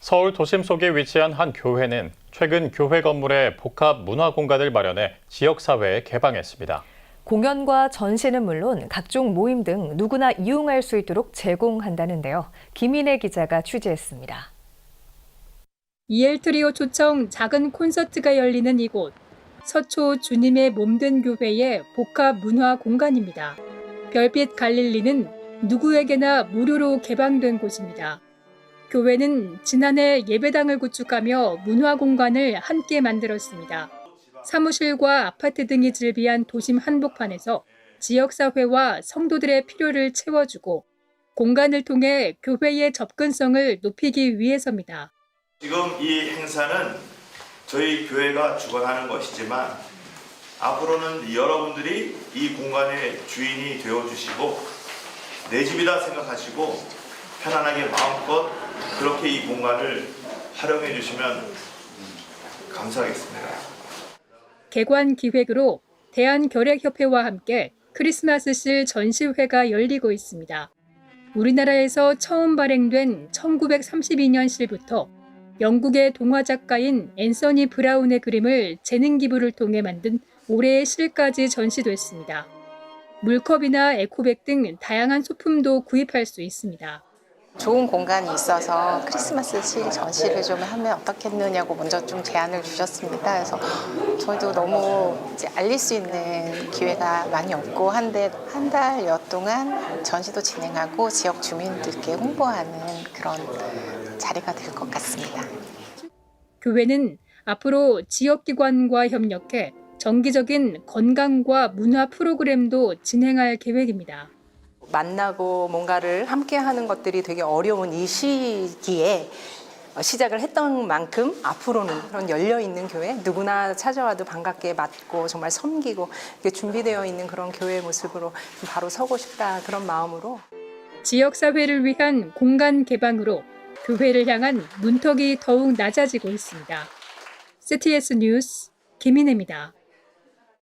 서울 도심 속에 위치한 한 교회는 최근 교회 건물에 복합 문화 공간을 마련해 지역 사회에 개방했습니다. 공연과 전시는 물론 각종 모임 등 누구나 이용할 수 있도록 제공한다는데요. 김인혜 기자가 취재했습니다. 이엘 트리오 초청 작은 콘서트가 열리는 이곳 서초 주님의 몸된 교회의 복합 문화 공간입니다. 별빛 갈릴리는 누구에게나 무료로 개방된 곳입니다. 교회는 지난해 예배당을 구축하며 문화 공간을 함께 만들었습니다. 사무실과 아파트 등이 즐비한 도심 한복판에서 지역사회와 성도들의 필요를 채워주고 공간을 통해 교회의 접근성을 높이기 위해서입니다. 지금 이 행사는 저희 교회가 주관하는 것이지만 앞으로는 여러분들이 이 공간의 주인이 되어 주시고 내 집이다 생각하시고 편안하게 마음껏 그렇게 이 공간을 활용해 주시면 감사하겠습니다. 개관 기획으로 대한결핵협회와 함께 크리스마스실 전시회가 열리고 있습니다. 우리나라에서 처음 발행된 1932년 실부터 영국의 동화 작가인 앤서니 브라운의 그림을 재능 기부를 통해 만든 올해의 실까지 전시됐습니다. 물컵이나 에코백 등 다양한 소품도 구입할 수 있습니다. 좋은 공간이 있어서 크리스마스 실 전시를 좀 하면 어떻겠느냐고 먼저 좀 제안을 주셨습니다. 그래서 저희도 너무 이제 알릴 수 있는 기회가 많이 없고 한데 한 달여 동안 전시도 진행하고 지역 주민들께 홍보하는 그런 자리가 될 것 같습니다. 교회는 앞으로 지역기관과 협력해 정기적인 건강과 문화 프로그램도 진행할 계획입니다. 만나고 뭔가를 함께 하는 것들이 되게 어려운 이 시기에 시작을 했던 만큼 앞으로는 그런 열려 있는 교회 누구나 찾아와도 반갑게 맞고 정말 섬기고 준비되어 있는 그런 교회의 모습으로 바로 서고 싶다 그런 마음으로 지역 사회를 위한 공간 개방으로 교회를 향한 문턱이 더욱 낮아지고 있습니다. CTS 뉴스 김인혜입니다.